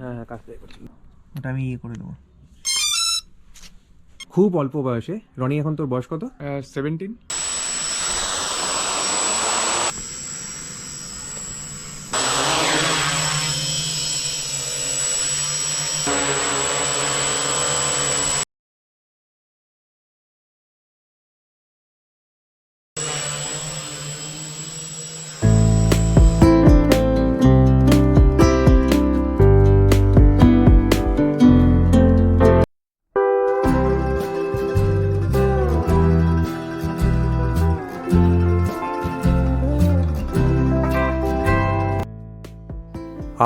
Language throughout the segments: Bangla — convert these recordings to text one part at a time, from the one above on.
হ্যাঁ হ্যাঁ কাজ থেকে করছি ওটা আমি ইয়ে করে দেবো। খুব অল্প বয়সে। রনি এখন তোর বয়স কত? সেভেন্টিন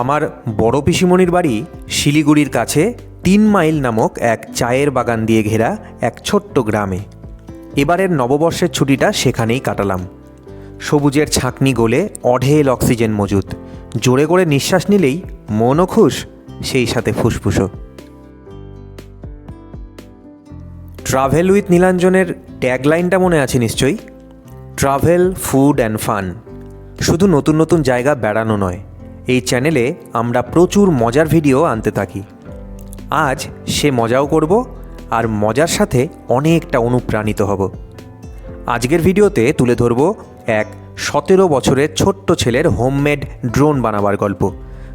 আমার বড় পিসিমণির বাড়ি শিলিগুড়ির কাছে তিন মাইল নামক এক চায়ের বাগান দিয়ে ঘেরা এক ছোট্ট গ্রামে। এবারের নববর্ষের ছুটিটা সেখানেই কাটালাম। সবুজের ছাঁকনি গলে অঢেল অক্সিজেন মজুদ জোরে করে নিঃশ্বাস নিলেই মনও খুশ, সেই সাথে ফুসফুসও। ট্রাভেল উইথ নীলাঞ্জনের ট্যাগলাইনটা মনে আছে নিশ্চয়ই? Travel, food and fun. শুধু নতুন নতুন জায়গা বেড়ানো নয়। এই চ্যানেলে আমরা প্রচুর মজার ভিডিও আনতে থাকি। আজ সে মজাও করব আর মজার সাথে অনেকটা অনুপ্রাণিত হব। আজকের ভিডিওতে তুলে ধরব এক সতেরো বছরের ছোট্ট ছেলের হোমমেড ড্রোন বানাবার গল্প।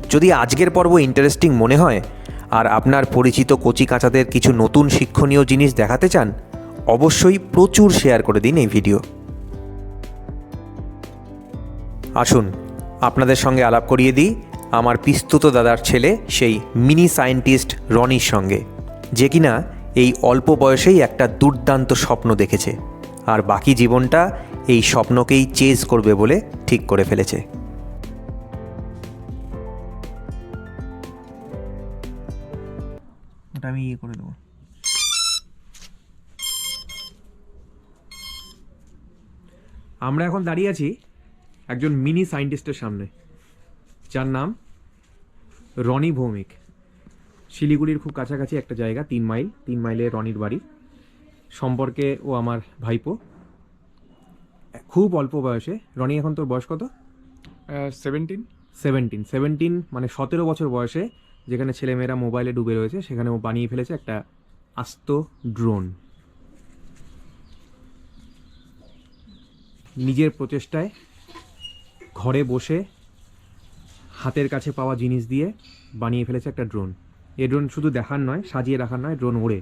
যদি আজকের পর্ব ইন্টারেস্টিং মনে হয় আর আপনার পরিচিত কচি কাঁচাদের কিছু নতুন শিক্ষণীয় জিনিস দেখাতে চান, অবশ্যই প্রচুর শেয়ার করে দিন এই ভিডিও। আসুন আপনাদের সঙ্গে আলাপ করিয়ে দিই। আমার পিস্তুত দাদার ছেলে সেই মিনি সায়েন্টিস্ট রনির সঙ্গে যে কিনা এই অল্প বয়সেই একটা দুর্দান্ত স্বপ্ন দেখেছে আর বাকি জীবনটা এই স্বপ্নকেই চেজ করবে বলে ঠিক করে ফেলেছে। ওটা আমি ইয়ে করে দেবো। আমরা এখন দাঁড়িয়ে আছি একজন মিনি সায়েন্টিস্টের সামনে যার নাম রনি ভৌমিক। শিলিগুড়ির খুব কাছাকাছি একটা জায়গা তিন মাইল তিন মাইলে রনির বাড়ি। সম্পর্কে ও আমার ভাইপো খুব অল্প বয়সে। রনি এখন তোর বয়স কত? সেভেন্টিন সেভেন্টিন সেভেন্টিন মানে সতেরো বছর বয়সে যেখানে ছেলেমেয়েরা মোবাইলে ডুবে রয়েছে সেখানে ও বানিয়ে ফেলেছে একটা আস্ত ড্রোন। নিজের প্রচেষ্টায় ঘরে বসে হাতের কাছে পাওয়া জিনিস দিয়ে বানিয়ে ফেলেছে একটা ড্রোন এ ড্রোন শুধু দেখার নয় সাজিয়ে রাখার নয় ড্রোন ওড়ে।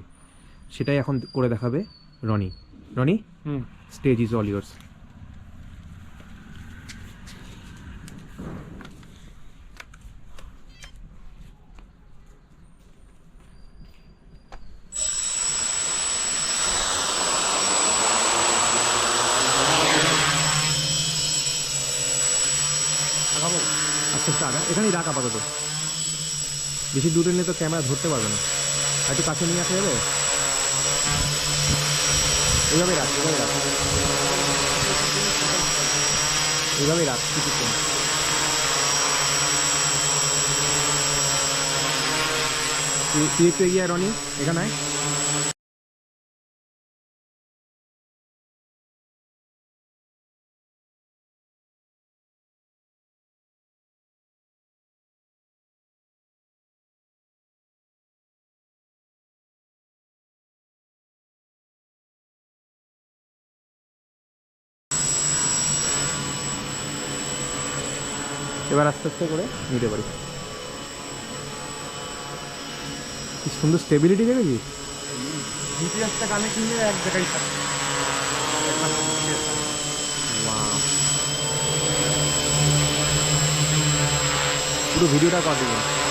সেটাই এখন করে দেখাবে রনি। রনি হুম। স্টেজ ইজ অল ইয়ার্স আচ্ছা আচ্ছা আগা এখানেই রাখ আপাতত। বেশি দূরে নিয়ে তো ক্যামেরা ধরতে পারবে না। একটু কাছে নিয়ে আসা যাবে? এইভাবে রাখ এইভাবে রাখ। এইভাবে রাখ কিছুক্ষণ। তুই একটু এগিয়ে রনি, এখানে এবার আস্তে আস্তে করে নিতে পারি। কি সুন্দর স্টেবিলিটি দেখেছিস? জিপিএসটা কানে কিনলে এক জায়গায় থাকে। পুরো ভিডিওটা কর দিবেন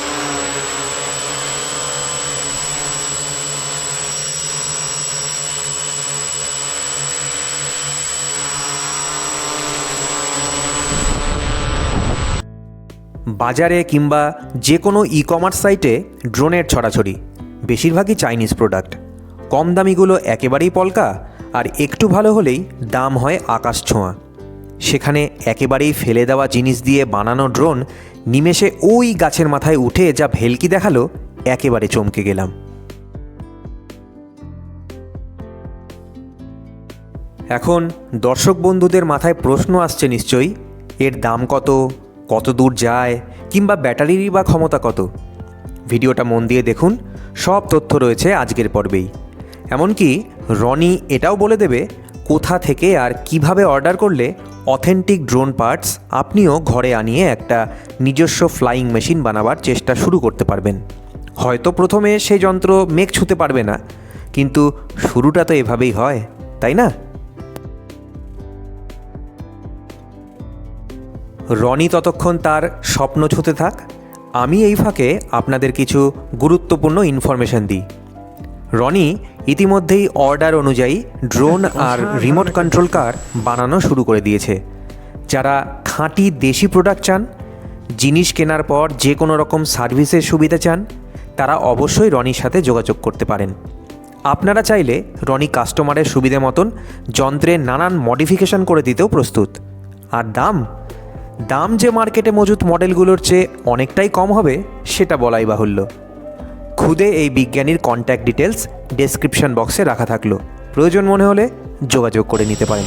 বাজারে কিংবা যে কোনো ই কমার্স সাইটে ড্রোনের ছড়াছড়ি, বেশিরভাগই চাইনিজ প্রোডাক্ট কম দামিগুলো একেবারেই পলকা আর একটু ভালো হলেই দাম হয় আকাশ ছোঁয়া। সেখানে একেবারেই ফেলে দেওয়া জিনিস দিয়ে বানানো ড্রোন নিমেষে ওই গাছের মাথায় উঠে যা ভেলকি দেখাল, একেবারে চমকে গেলাম। এখন দর্শক বন্ধুদের মাথায় প্রশ্ন আসছে নিশ্চয়ই, এর দাম কত? কত দূর যায় কিংবা ব্যাটারিরই বা ক্ষমতা কত? ভিডিওটা মন দিয়ে দেখুন, সব তথ্য রয়েছে আজকের পর্বেই। এমনকি রনি এটাও বলে দেবে, কোথা থেকে আর কীভাবে অর্ডার করলে অথেন্টিক ড্রোন পার্টস আপনিও ঘরে আনিয়ে একটা নিজস্ব ফ্লাইং মেশিন বানাবার চেষ্টা শুরু করতে পারবেন। হয়তো প্রথমে সেই যন্ত্র মেঘ ছুতে পারবে না, কিন্তু শুরুটা তো এভাবেই হয়, তাই না? রনি ততক্ষণ তার স্বপ্ন ছুতে থাক। আমি এই ফাঁকে আপনাদের কিছু গুরুত্বপূর্ণ ইনফরমেশন দিই। রনি ইতিমধ্যেই অর্ডার অনুযায়ী ড্রোন আর রিমোট কন্ট্রোল কার বানানো শুরু করে দিয়েছে। যারা খাঁটি দেশি প্রোডাক্ট চান জিনিস কেনার পর যে কোনো রকম সার্ভিসের সুবিধা চান তারা অবশ্যই রনির সাথে যোগাযোগ করতে পারেন। আপনারা চাইলে রনি কাস্টমারের সুবিধে মতন যন্ত্রে নানান মডিফিকেশন করে দিতেও প্রস্তুত। আর দাম দাম যে মার্কেটে মজুত মডেলগুলোর চেয়ে অনেকটাই কম হবে, সেটা বলাই বাহুল্য। খুদে এই বিজ্ঞানীর কন্ট্যাক্ট ডিটেলস ডেসক্রিপশন বক্সে রাখা থাকল। প্রয়োজন মনে হলে যোগাযোগ করে নিতে পারেন।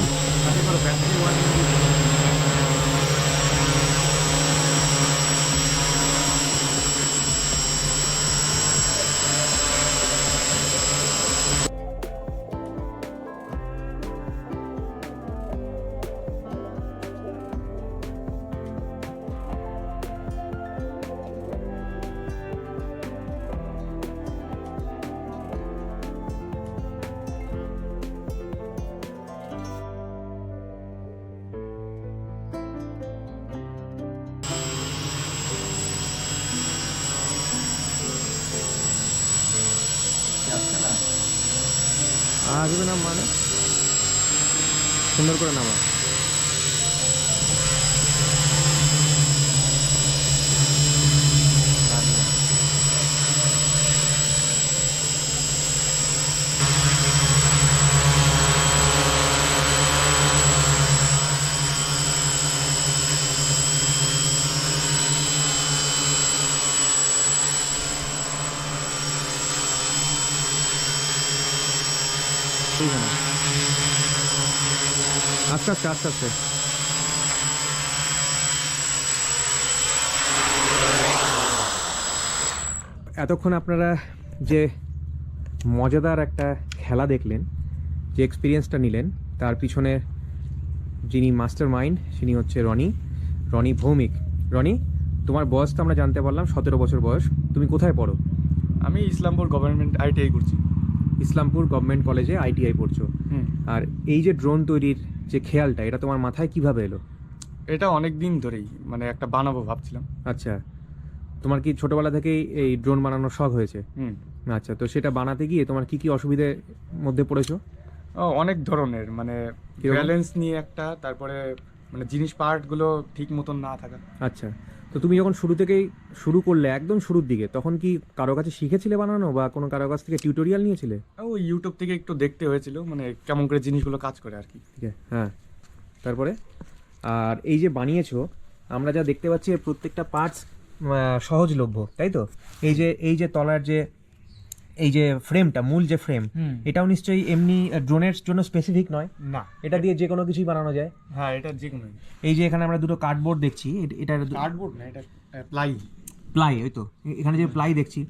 আসবে না মানে? সুন্দর করে নামা এইখানে আস্তে আস্তে আস্তে আস্তে এতক্ষণ আপনারা যে মজাদার একটা খেলা দেখলেন, যে এক্সপিরিয়েন্সটা নিলেন, তার পিছনে যিনি মাস্টার মাইন্ড তিনি হচ্ছে রনি। রনি ভৌমিক। রনি, তোমার বয়স তো আমরা জানতে পারলাম, সতেরো বছর বয়স। তুমি কোথায় পড়ো? আমি ইসলামপুর গভর্নমেন্ট আইটিআই করছি। ইসলামপুর গভর্নমেন্ট কলেজে আইটিআই পড়ছো। আর এই যে ড্রোন তৈরির যে খেয়ালটা এটা তোমার মাথায় কীভাবে এলো? এটা অনেক দিন ধরেই মানে একটা বানাবো ভাবছিলাম। আচ্ছা তোমার কি ছোটবেলা থেকেই এই ড্রোন বানানোর শখ হয়েছে? হুম। আচ্ছা তো সেটা বানাতে গিয়ে তোমার কি কি অসুবিধার মধ্যে পড়েছো? ও, অনেক ধরনের মানে? ব্যালেন্স নিয়ে একটা তারপরে মানে জিনিস পার্টগুলো ঠিক মতন না থাকা। আচ্ছা তো তুমি যখন শুরু থেকেই শুরু করলে একদম শুরুর দিকে তখন কি কারও কাছে শিখেছিলে বানানো বা কোনো কারও কাছ থেকে টিউটোরিয়াল নিয়েছিলে? ও ইউটিউব থেকে একটু দেখতে হয়েছিল মানে কেমন করে জিনিসগুলো কাজ করে আর কি। ঠিক আছে হ্যাঁ। তারপরে? আর এই যে বানিয়েছো আমরা যা দেখতে পাচ্ছি এর প্রত্যেকটা পার্টস সহজলভ্য তাই তো? এই যে এই যে তলার যে এই যে ফ্রেমটা মূল যে ফ্রেম এটাও নিশ্চয়ই এমনি ড্রোনের জন্য স্পেসিফিক নয়। না। এটা দিয়ে যে কোনো কিছুই বানানো যায়। হ্যাঁ এটা যে কোনো এই যে এখানে আমরা দুটো কার্ডবোর্ড দেখছি এটা কার্ডবোর্ড না এটা প্লাই প্লাই ওই তো। এখানে যে প্লাই দেখছি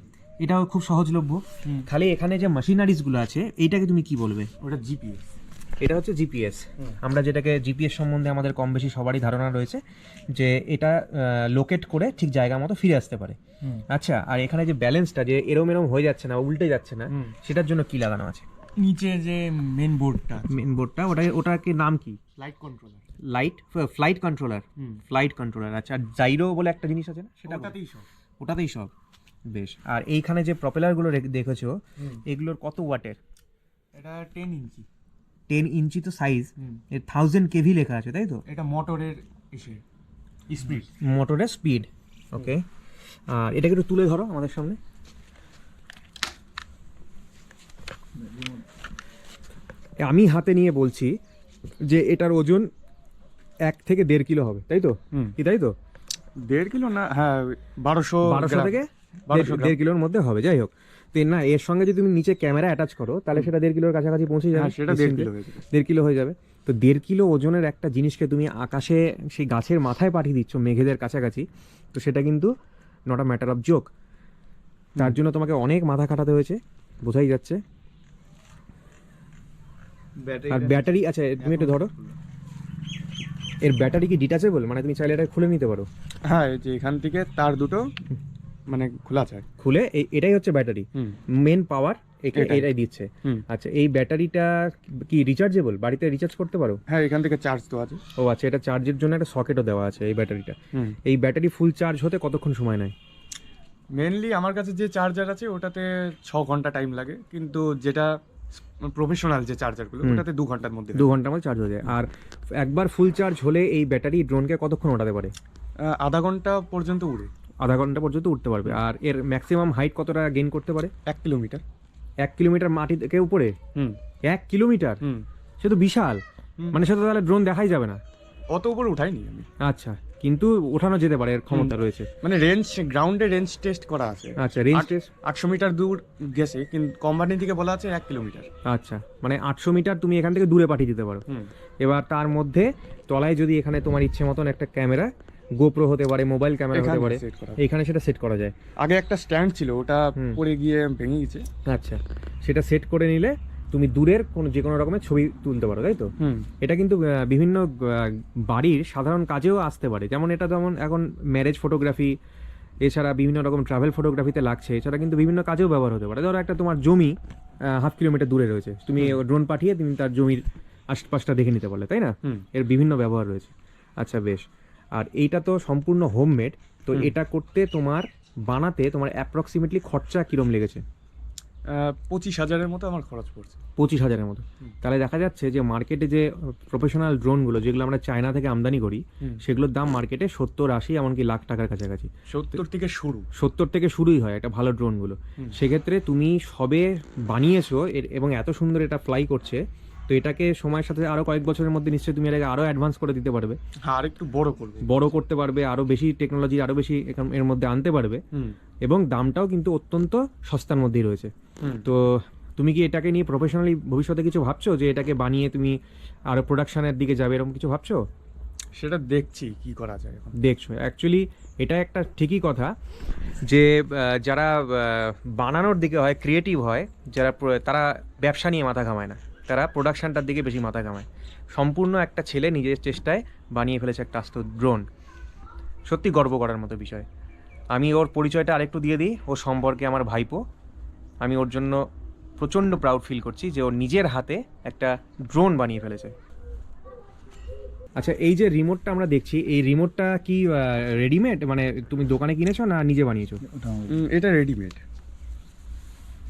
এটাও খুব সহজলভ্য। খালি এখানে যে মেশিনারিজগুলো আছে এইটাকে তুমি কি বলবে? ওটা জিপিএস এটা হচ্ছে জিপিএস আমরা যেটাকে জিপিএস সম্বন্ধে আমাদের কম বেশি সবারই ধারণা রয়েছে যে এটা লোকেট করে ঠিক জায়গা মতো ফিরে আসতে পারে। আচ্ছা আর এখানে যে ব্যালেন্সটা যে এরম এরম হয়ে যাচ্ছে না উল্টে যাচ্ছে না সেটার জন্য কি লাগানো আছে? নিচে যে মেন বোর্ডটা মেন বোর্ডটা ওটা ওটাকে নাম কি? Light controller light flight controller. Flight controller আচ্ছা আর জাইরো বলে একটা জিনিস আছে না? সেটা ওটাতেই সব। ওটাতেই সব। বেশ আর এইখানে যে প্রপেলারগুলো দেখেছ এগুলোর কত ওয়াটের? এটা টেন ইঞ্চি। টেন ইঞ্চি তো সাইজ এর থাউজেন্ড কেভি লেখা আছে তাই তো? এটা মোটরের স্পিড মোটরের স্পিড ওকে আর এটাকে একটু তুলে ধরো আমাদের সামনে। আমি হাতে নিয়ে বলছি যে এটার ওজন এক থেকে দেড় কিলো হবে তাই তো। কি তাই তো? দেড় কিলো না হ্যাঁ বারোশো বারোশো থেকে দেড়- কিলোর মধ্যে হবে যাই হোক। তো না এর সঙ্গে যদি তুমি নিচে ক্যামেরা অ্যাটাচ করো তাহলে সেটা দেড় কিলোর কাছাকাছি পৌঁছে যাবে হ্যাঁ সেটা দেড় কিলো দেড় কিলো হয়ে যাবে। তো দেড় কিলো ওজনের একটা জিনিসকে তুমি আকাশে সেই গাছের মাথায় পাঠিয়ে দিচ্ছ মেঘেদের কাছাকাছি তো সেটা কিন্তু not a matter of joke তার জন্য তোমাকে অনেক মাথা খাটাতে হয়েছে বোঝাই যাচ্ছে। আর ব্যাটারি আচ্ছা তুমি একটু ধরো। এর ব্যাটারি কি ডিটাচেবল মানে তুমি চাইলে এটা খুলে নিতে পারো। হ্যাঁ এই যে এখান থেকে তার দুটো মানে খোলা চাই খুলে এই- এটাই হচ্ছে ব্যাটারি। মেন পাওয়ার এটাই। এটাই দিচ্ছে। আচ্ছা এই ব্যাটারিটা কি রিচার্জেবল বাড়িতে রিচার্জ করতে পারো? হ্যাঁ এখান থেকে চার্জ তো আছে। ও আচ্ছা এটা চার্জের জন্য একটা সকেটও দেওয়া আছে এই ব্যাটারিটা। এই ব্যাটারি ফুল চার্জ হতে কতক্ষণ সময় নেয়? মেনলি আমার কাছে যে চার্জার আছে ওটাতে ছ ঘণ্টা টাইম লাগে। কিন্তু যেটা প্রফেশনাল যে চার্জারগুলো ওটাতে দু ঘণ্টার মধ্যে দু ঘণ্টার মধ্যে চার্জ হয়ে যায়। আর একবার ফুল চার্জ হলে এই ব্যাটারি ড্রোনকে কতক্ষণ ওঠাতে পারে? আধা ঘণ্টা পর্যন্ত উড়ে। আধা ঘণ্টা পর্যন্ত উঠতে পারবে। আর এর ম্যাক্সিমাম হাইট কতটা গেইন করতে পারে? এক কিলোমিটার। এক কিলোমিটার মাটি থেকে উপরে? হুম। এক কিলোমিটার? হুম। সে তো বিশাল। মানে সে তো তাহলে ড্রোন দেখাই যাবে না। অত উপরে উঠাইনি আমি। আচ্ছা কিন্তু ওঠানো যেতে পারে এর ক্ষমতা রয়েছে। মানে রেঞ্জ গ্রাউন্ডে রেঞ্জ টেস্ট করা আছে। আচ্ছা রেঞ্জ টেস্ট আটশো মিটার দূর গেছে কিন্তু কোম্পানি থেকে বলা আছে এক কিলোমিটার। আচ্ছা মানে আটশো মিটার তুমি এখান থেকে দূরে পাঠিয়ে দিতে পারো। এবার তার মধ্যে তলায় যদি এখানে তোমার ইচ্ছে মতন একটা ক্যামেরা গোপ্রো হতে পারে মোবাইল ক্যামেরা হতে পারে এখানে সেটা সেট করা যায়। আগে একটা স্ট্যান্ড ছিল ওটা। পড়ে গিয়ে ভেঙে গেছে আচ্ছা সেটা সেট করে নিলে তুমি দূরের কোনো যে কোনো রকমের ছবি তুলতে পারো তাই তো? এটা কিন্তু বিভিন্ন বাড়ির সাধারণ কাজেও আসতে পারে। যেমন এটা যেমন এখন ম্যারেজ ফটোগ্রাফি এছাড়া বিভিন্ন রকম ট্রাভেল ফটোগ্রাফিতে লাগছে। এছাড়া কিন্তু বিভিন্ন কাজেও ব্যবহার হতে পারে। ধরো একটা তোমার জমি হাফ কিলোমিটার দূরে রয়েছে। তুমি ড্রোন পাঠিয়ে তুমি তার জমির আশপাশটা দেখে নিতে পারলে তাই না? এর বিভিন্ন ব্যবহার রয়েছে। আচ্ছা বেশ। আর এইটা তো সম্পূর্ণ হোমমেড তো এটা করতে তোমার বানাতে তোমার অ্যাপ্রক্সিমেটলি খরচা কিরম লেগেছে? পঁচিশ হাজারের মতো আমার খরচ পড়ছে। পঁচিশ হাজারের মতো। তাহলে দেখা যাচ্ছে যে মার্কেটে যে প্রফেশনাল ড্রোনগুলো যেগুলো আমরা চায়না থেকে আমদানি করি সেগুলোর দাম মার্কেটে সত্তর আশি এমনকি লাখ টাকার কাছাকাছি। সত্তর থেকে শুরু। সত্তর থেকে শুরুই হয় একটা ভালো ড্রোনগুলো সেক্ষেত্রে তুমি সবে বানিয়েছো এর- এবং এত সুন্দর এটা ফ্লাই করছে তো এটাকে সময়ের সাথে আরও কয়েক বছরের মধ্যে নিশ্চয়ই তুমি এটাকে আরও অ্যাডভান্স করে দিতে পারবে। হ্যাঁ আর একটু বড় করবে। বড় করতে পারবে আরও বেশি টেকনোলজি আরও বেশি এর মধ্যে আনতে পারবে। এবং দামটাও কিন্তু অত্যন্ত সস্তার মধ্যেই রয়েছে। তো তুমি কি এটাকে নিয়ে প্রফেশনালি ভবিষ্যতে কিছু ভাবছ? যে এটাকে বানিয়ে তুমি আরও প্রোডাকশনের দিকে যাবে এরকম কিছু ভাবছ? সেটা দেখছি কি করা যায় এখন। দেখছ অ্যাকচুয়ালি এটা একটা ঠিকই কথা যে যারা বানানোর দিকে হয় ক্রিয়েটিভ হয় যারা তারা ব্যবসা নিয়ে মাথা ঘামায় না। তারা প্রোডাকশানটার দিকে বেশি মাথা ঘামায়। সম্পূর্ণ একটা ছেলে নিজের চেষ্টায় বানিয়ে ফেলেছে একটা আস্ত ড্রোন সত্যি গর্ব করার মতো বিষয়। আমি ওর পরিচয়টা আরেকটু দিয়ে দিই। ও সম্পর্কে আমার ভাইপো। আমি ওর জন্য প্রচণ্ড প্রাউড ফিল করছি যে ওর নিজের হাতে একটা ড্রোন বানিয়ে ফেলেছে। আচ্ছা এই যে রিমোটটা আমরা দেখছি, এই রিমোটটা কি রেডিমেড মানে তুমি দোকানে কিনেছো না নিজে বানিয়েছো? এটা রেডিমেড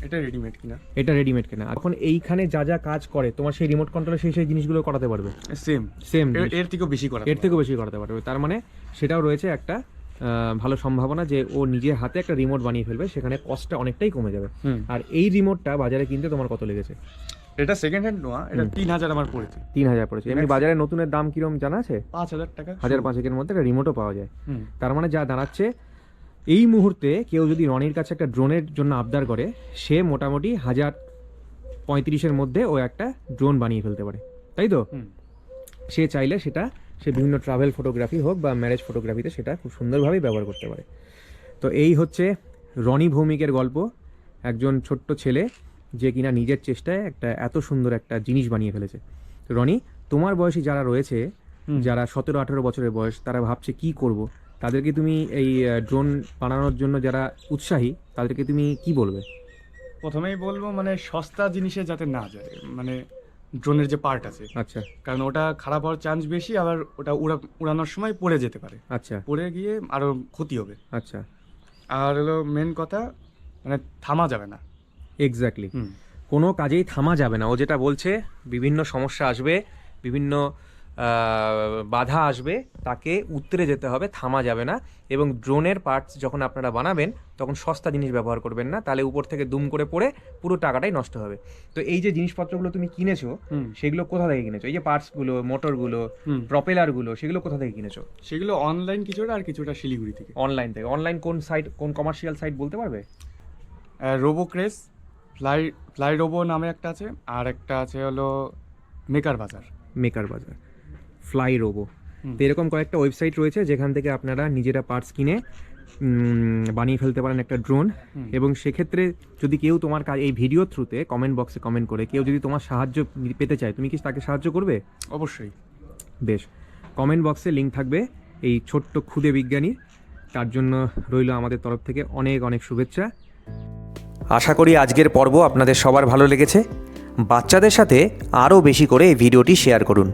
এটা রেডিমেড কিনা? এটা রেডিমেড কেনা। এখন এইখানে যা যা কাজ করে তোমার সেই রিমোট কন্ট্রোলে সেই সেই জিনিসগুলো করাতে পারবে। সেম সেম এর থেকেও বেশি করা এর থেকেও বেশি করাতে পারবে। তার মানে সেটাও রয়েছে একটা ভালো সম্ভাবনা যে ও নিজের হাতে একটা রিমোট বানিয়ে ফেলবে সেখানে কস্টটা অনেকটাই কমে যাবে। আর এই রিমোটটা বাজারে কিনতে তোমার কত লেগেছে? এটা সেকেন্ড হ্যান্ড নোয়া এটা তিন হাজার আমার পড়েছে। তিন হাজার পড়েছে। এমনি বাজারে নতুনের দাম কিরম জানা আছে? পাঁচ হাজার টাকা। হাজার পাঁচেকের মধ্যে একটা রিমোটও পাওয়া যায়। তার মানে যা দাঁড়াচ্ছে এই মুহূর্তে কেউ যদি রনির কাছে একটা ড্রোনের জন্য আবদার করে সে মোটামুটি হাজার পঁয়ত্রিশের মধ্যে ও একটা ড্রোন বানিয়ে ফেলতে পারে। তাই তো? সে চাইলে সেটা সে বিভিন্ন ট্রাভেল ফটোগ্রাফি হোক বা ম্যারেজ ফটোগ্রাফিতে সেটা খুব সুন্দরভাবেই ব্যবহার করতে পারে। তো এই হচ্ছে রনি ভৌমিকের গল্প। একজন ছোট্ট ছেলে যে কিনা নিজের চেষ্টায় একটা এত সুন্দর একটা জিনিস বানিয়ে ফেলেছে। রনি তোমার বয়সী যারা রয়েছে যারা সতেরো আঠেরো বছরের বয়স তারা ভাবছে কি করব? তাদেরকে তুমি এই ড্রোন বানানোর জন্য যারা উৎসাহী তাদেরকে তুমি কি বলবে? প্রথমেই বলব মানে সস্তা জিনিসে যাতে না যায় মানে ড্রোনের যে পার্ট আছে। আচ্ছা। কারণ ওটা খারাপ হওয়ার চান্স বেশি আবার ওটা উড়া উড়ানোর সময় পড়ে যেতে পারে। আচ্ছা। পড়ে গিয়ে আরও ক্ষতি হবে। আচ্ছা। আর হলো মেন কথা মানে থামা যাবে না। এক্স্যাক্টলি হুম। কোনো কাজেই থামা যাবে না। ও যেটা বলছে বিভিন্ন সমস্যা আসবে বিভিন্ন বাধা আসবে তাকে উতরে যেতে হবে থামা যাবে না। এবং ড্রোনের পার্টস যখন আপনারা বানাবেন তখন সস্তা জিনিস ব্যবহার করবেন না তাহলে উপর থেকে দুম করে পড়ে পুরো টাকাটাই নষ্ট হবে। তো এই যে জিনিসপত্রগুলো তুমি কিনেছো সেগুলো কোথা থেকে কিনেছো? এই যে পার্টসগুলো মোটরগুলো প্রপেলারগুলো সেগুলো কোথা থেকে কিনেছো? সেগুলো অনলাইন কিছুটা আর কিছুটা শিলিগুড়ি থেকে। অনলাইন থেকে। অনলাইন কোন সাইট কোন কমার্শিয়াল সাইট বলতে পারবে? Robocraze Fly Fly Robo নামে একটা আছে আর একটা আছে হলো মেকার বাজার মেকার বাজার ফ্লাই রোবো তো এরকম কয়েকটা ওয়েবসাইট রয়েছে যেখান থেকে আপনারা নিজেরা পার্টস কিনে বানিয়ে ফেলতে পারেন একটা ড্রোন এবং সেক্ষেত্রে যদি কেউ তোমার কাজ এই ভিডিও থ্রুতে কমেন্ট বক্সে কমেন্ট করে কেউ যদি তোমার সাহায্য পেতে চায় তুমি কি তাকে সাহায্য করবে? অবশ্যই। বেশ। কমেন্ট বক্সে লিঙ্ক থাকবে এই ছোট্ট ক্ষুদে বিজ্ঞানী। তার জন্য রইল আমাদের তরফ থেকে অনেক অনেক শুভেচ্ছা। আশা করি আজকের পর্ব আপনাদের সবার ভালো লেগেছে। বাচ্চাদের সাথে আরও বেশি করে এই ভিডিওটি শেয়ার করুন।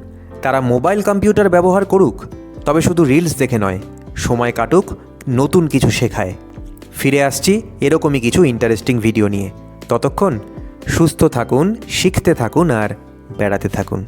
তারা মোবাইল কম্পিউটার ব্যবহার করুক, তবে শুধু রিলস দেখে নয়, সময় কাটুক, নতুন কিছু শেখায়। ফিরে আসছি এরকমই কিছু ইন্টারেস্টিং ভিডিও নিয়ে। ততক্ষণ সুস্থ থাকুন, শিখতে থাকুন আর বেড়াতে থাকুন।